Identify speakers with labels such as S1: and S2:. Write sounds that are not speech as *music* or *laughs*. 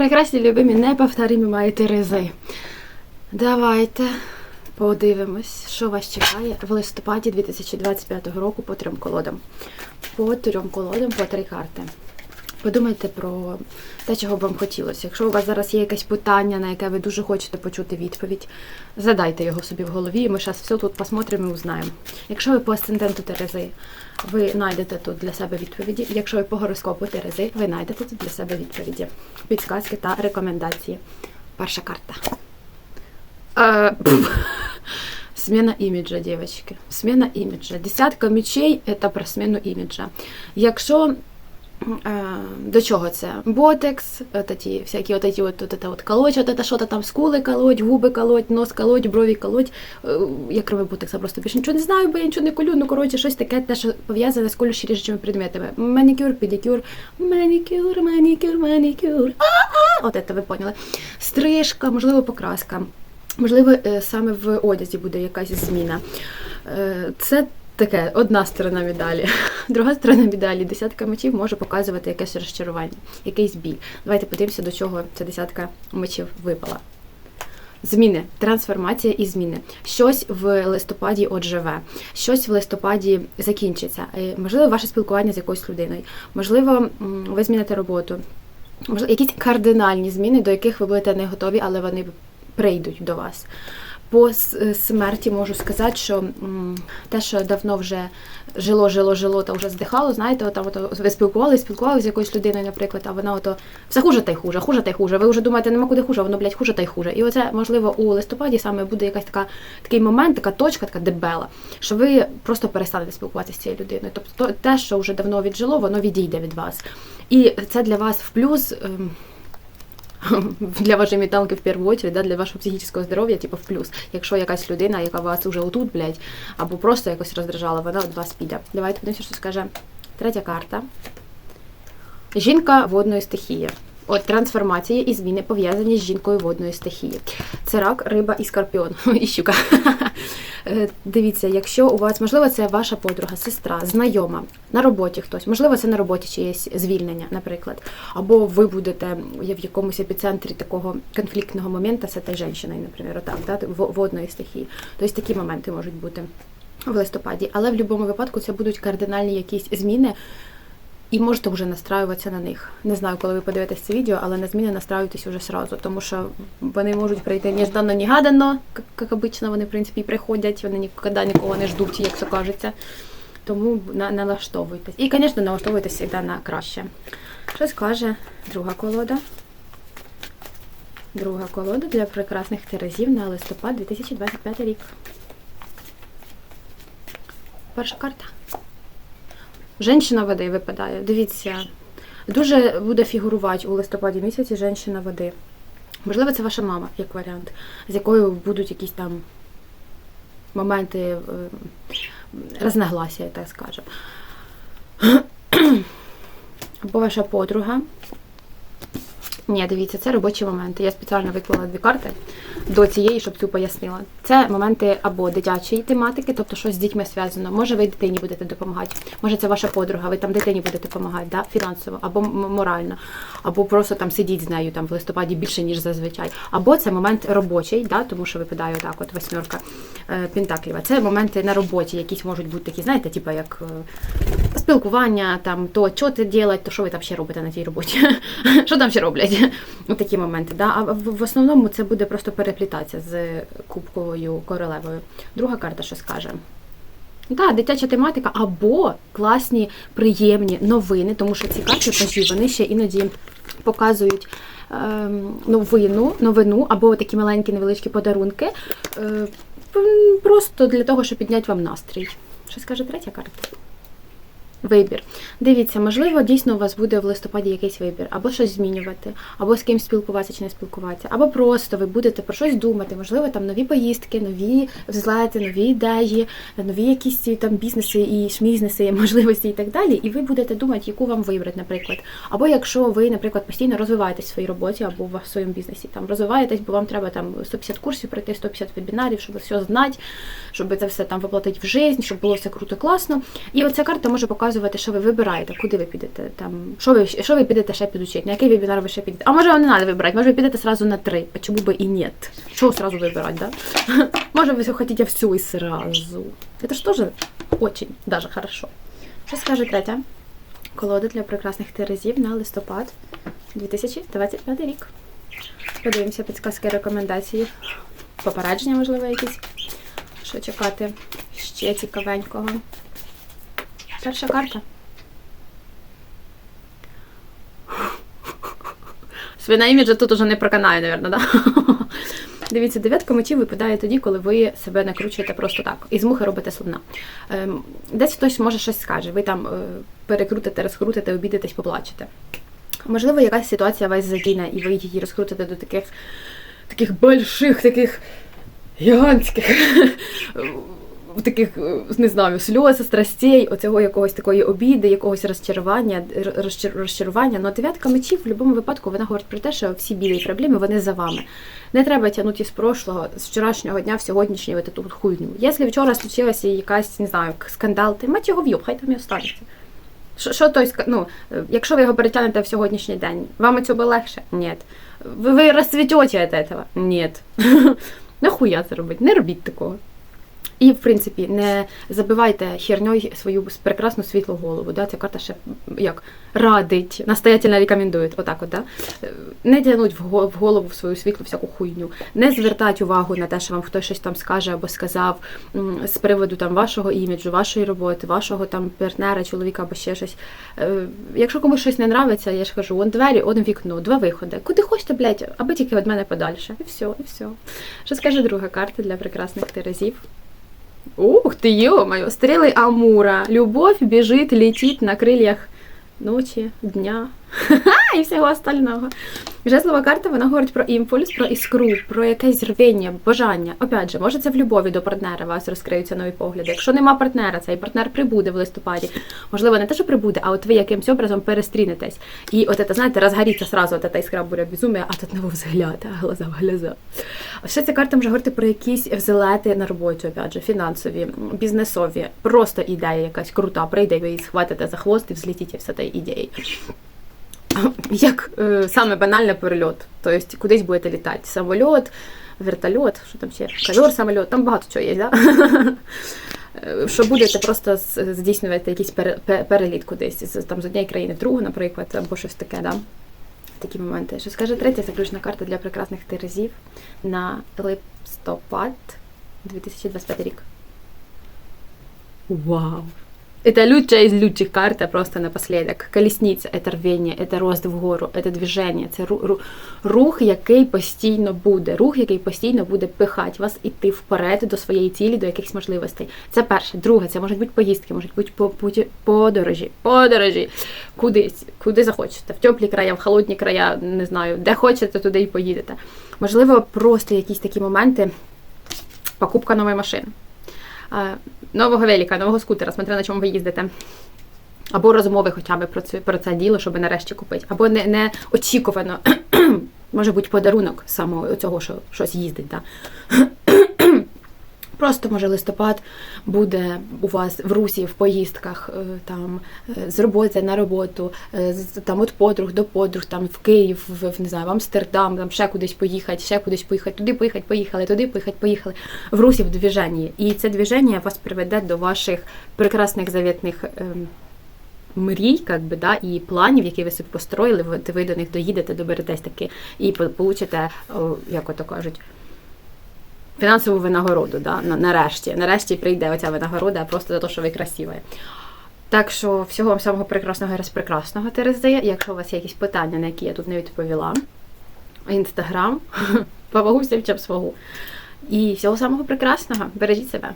S1: Прекрасні любимі, неповторимі маєте ризи. Давайте подивимось, що вас чекає в листопаді 2025 року по трьом колодам. По трьом колодам, по три карти. Подумайте про те, чого б вам хотілося. Якщо у вас зараз є якесь питання, на яке ви дуже хочете почути відповідь, задайте його собі в голові, і ми зараз все тут посмотримо і узнаємо. Якщо ви по асценденту Терези, ви знайдете тут для себе відповіді. Якщо ви по гороскопу Терези, ви знайдете тут для себе відповіді, підсказки та рекомендації. Перша карта. Е, *laughs* пф. Смена имиджа, девочки. Смена имиджа. Десятка мечей – это про смену іміджа. Якщо до чого це? Ботекс, от ті, всякі от ті, от, от, от, от колоть, от это що-то там скули колоть, губи колоть, нос колоть, брові колоть. Е, Я кроме ботекса просто більше нічого не знаю, бо я нічого не колю. Ну, коротше, щось таке, те, що пов'язане з колюще ріжучими предметами. Манікюр, педикюр, манікюр, манікюр, манікюр. От це ви поняли. Стрижка, можливо, покраска. Можливо, е, саме в одязі буде якась зміна. Е, Це таке одна сторона медалі. *laughs* Друга сторона медалі десятка мечів може показувати якесь розчарування, якийсь біль. Давайте подивимося, до чого ця десятка мечів випала. Зміни, трансформація і зміни. Щось в листопаді от живе, щось в листопаді закінчиться. Е, Можливо, ваше спілкування з якоюсь людиною. Можливо, ви зміните роботу. Можливо, якісь кардинальні зміни, до яких ви будете не готові, але вони прийдуть до вас. По смерті можу сказати, що те, що давно вже жило, жило, жило та вже здихало, знаєте, от, от, ви спілкувалися, спілкувалися з якоюсь людиною, наприклад, а вона ото все хуже та й хуже, хуже та й хуже. Ви вже думаєте, нема куди хуже, воно, блядь, хуже та й хуже. І оце, можливо, у листопаді саме буде якась така такий момент, така точка, така дебела, що ви просто перестанете спілкуватися з цією людиною. Тобто то- те, що вже давно віджило, воно відійде від вас. І це для вас в плюс. *laughs* для вашої металки в першу очередь, да, для вашого психічного здоров'я, типу, в плюс. Якщо якась людина, яка вас уже отут, блядь, або просто якось роздражала, вона від вас піде. Давайте подивимося, що скаже третя карта. Жінка водної стихії. От трансформації і зміни пов'язані з жінкою водної стихії. Це рак, риба і скорпіон. *laughs* І щука. Е, Дивіться, якщо у вас, можливо, це ваша подруга, сестра, знайома, на роботі хтось, можливо, це на роботі чиєсь звільнення, наприклад. Або ви будете в якомусь епіцентрі такого конфліктного моменту з цією жінкою, наприклад, отак, да, водної стихії. Тобто такі моменти можуть бути в листопаді. Але в будь-якому випадку це будуть кардинальні якісь зміни, і можете вже настраюватися на них. Не знаю, коли ви подивитесь це відео, але на зміни настраюйтесь уже сразу, тому що вони можуть прийти нежданно, негадано, як, обично, вони, в принципі, приходять, вони ніколи нікого не ждуть, як це кажеться. Тому на, налаштовуйтесь. І, звісно, налаштовуйтесь завжди на краще. Що скаже друга колода? Друга колода для прекрасних терезів на листопад 2025 рік. Перша карта. Женщина води випадає. Дивіться, дуже буде фігурувати у листопаді місяці женщина води. Можливо, це ваша мама, як варіант, з якою будуть якісь там моменти е, розногласія, так скажемо. *clears throat* Або ваша подруга. Ні, дивіться, це робочі моменти. Я спеціально виклала дві карти до цієї, щоб цю пояснила. Це моменти або дитячої тематики, тобто щось з дітьми зв'язано. Може, ви дитині будете допомагати. Може, це ваша подруга, ви там дитині будете допомагати, да? фінансово, або морально, або просто там сидіть з нею там в листопаді більше, ніж зазвичай. Або це момент робочий, да? тому що випадає отак, от восьмерка е, пентакліва. Це моменти на роботі, якісь можуть бути такі, знаєте, типу як е, спілкування, там то що ти робити, то що ви там ще робите на тій роботі? *laughs* Що там ще роблять? *laughs* Такі моменти. Да? А в, в основному це буде просто переплітатися з кубковою королевою. Друга карта що скаже? Так, дитяча тематика або класні, приємні новини, тому що ці карти пажі, вони ще іноді показують ем, новину, новину або такі маленькі невеличкі подарунки. Е, просто для того, щоб підняти вам настрій. Що скаже третя карта? Вибір. Дивіться, можливо, дійсно у вас буде в листопаді якийсь вибір, або щось змінювати, або з кимось спілкуватися чи не спілкуватися, або просто ви будете про щось думати, можливо, там нові поїздки, нові взлети, нові ідеї, нові якісь там бізнеси і шмізнеси, *laughs* можливості і так далі. І ви будете думати, яку вам вибрати, наприклад. Або якщо ви, наприклад, постійно розвиваєтесь в своїй роботі або в своєму бізнесі, там розвиваєтесь, бо вам треба там 150 курсів пройти, 150 вебінарів, щоб все знати, щоб це все там воплотити в життя, щоб було все круто, класно. І оця карта може показувати. Показувати, що ви вибираєте, куди ви підете. Там, що ви, що ви підете ще підучити, на який вебінар ви ще підете. А може вам не треба вибирати, може ви підете сразу на три. Почему би і ні? Що сразу вибирати, да? *laughs* Може ви все хотите все і сразу. Это ж тоже очень даже хорошо. Що скаже третя? Колода для прекрасних терезів на листопад 2025 рік. Подивимося підказки, рекомендації, попередження, можливо, якісь. Що чекати ще цікавенького. Перша карта. Свина іміджа тут уже не проканає, мабуть, да? Дивіться, дев'ятка мечів випадає тоді, коли ви себе накручуєте просто так. І з мухи робите слона. Ем, десь хтось може щось скаже, ви там е, перекрутите, розкрутите, обідитесь, поплачете. Можливо, якась ситуація вас задіне, і ви її розкрутите до таких таких больших, таких гігантських, таких, не знаю, сльоз, страстей, оцього якогось такої обіди, якогось розчарування, розчар- розчарування. Ну, дев'ятка мечів в будь-якому випадку вона говорить про те, що всі білі проблеми вони за вами. Не треба тягнути з прошлого, з вчорашнього дня в сьогоднішній от таку хуйню. Якщо вчора случилася якась, не знаю, скандал, ти мать його в'юб, хай там і останеться. Що, той, ну, е, якщо ви його перетягнете в сьогоднішній день, вам це буде легше? Ні. Ви, ви розцвітете від этого? Ні. *laughs* Нахуя це робити? Не робіть такого. І, в принципі, не забивайте херньою свою прекрасну світлу голову. Да? Ця карта ще як радить, настоятельно рекомендує. Отак, от, да? Не тягнуть в голову в свою світлу всяку хуйню, не звертати увагу на те, що вам хтось щось там скаже або сказав з приводу там вашого іміджу, вашої роботи, вашого там партнера, чоловіка або ще щось. Е, Якщо комусь щось не нравиться, я ж кажу, он двері, он вікно, два виходи. Куди хочете, блядь, аби тільки від мене подальше. І все, і все. Що скаже друга карта для прекрасних терезів? Ух ты, ё-моё, стрелы Амура. Любовь бежит, летит на крыльях ночі, дня *laughs* і всього остального. Жезлова карта вона говорить про імпульс, про іскру, про якесь рвіння, бажання. Опять же, може це в любові до партнера у вас розкриються нові погляди. Якщо нема партнера, цей партнер прибуде в листопаді. Можливо, не те, що прибуде, а от ви якимсь образом перестрінетесь. І от це, знаєте, розгоріться сразу от ця іскра буря безумія, а тут на взгляд, а глаза в глаза. Ще ця карта може говорити про якісь взлети на роботі, опять же, фінансові, бізнесові. Просто ідея якась крута, прийде, ви її схватите за хвост і взлетите все цієї ідеї. *laughs* Як е, саме банальний перельот. Тобто кудись будете літати. Самольот, вертольот, що там ще? Ковер, самольот, там багато чого є, да? *laughs* Що будете просто здійснювати якийсь пере- пе- переліт кудись там, з однієї країни в другу, наприклад, або щось таке, да? такі моменти. Що скаже третя заключна карта для прекрасних терезів на листопад 2025 рік. Вау! Это лучшая из лучших карт, просто напоследок. Колесниця – це рвіння, це рост вгору, це движення, це ру- ру- рух, який постійно буде, рух, який постійно буде пихати вас іти вперед до своєї цілі, до якихось можливостей. Це перше. Друге, це можуть бути поїздки, можуть бути подорожі, подорожі, кудись, куди захочете, в теплі края, в холодні края, не знаю, де хочете, туди і поїдете. Можливо, просто якісь такі моменти, покупка нової машини. Нового велика, нового скутера, смотря на чому ви їздите. Або розмови хоча б про це, про це діло, щоб нарешті купити. Або не, не очікувано, *clears throat* може бути подарунок самого цього, що щось їздить. Да? Просто може листопад буде у вас в русі в поїздках е, там е, з роботи на роботу, е, там від подруг до подруг, там в Київ, в, не знаю, в Амстердам, там ще кудись поїхати, ще кудись поїхати, туди поїхати, поїхали, туди поїхати, поїхали. В русі в движенні. І це движення вас приведе до ваших прекрасних завітних. ем, Мрій, как би, да, і планів, які ви собі построїли, ви, до них доїдете, доберетесь таки і по- получите, як ото кажуть, фінансову винагороду, да, нарешті. Нарешті прийде оця винагорода просто за те, що ви красиві. Так що всього вам самого прекрасного і розпрекрасного Терези. Якщо у вас є якісь питання, на які я тут не відповіла, інстаграм, *laughs* всім чим свого. І всього самого прекрасного. Бережіть себе.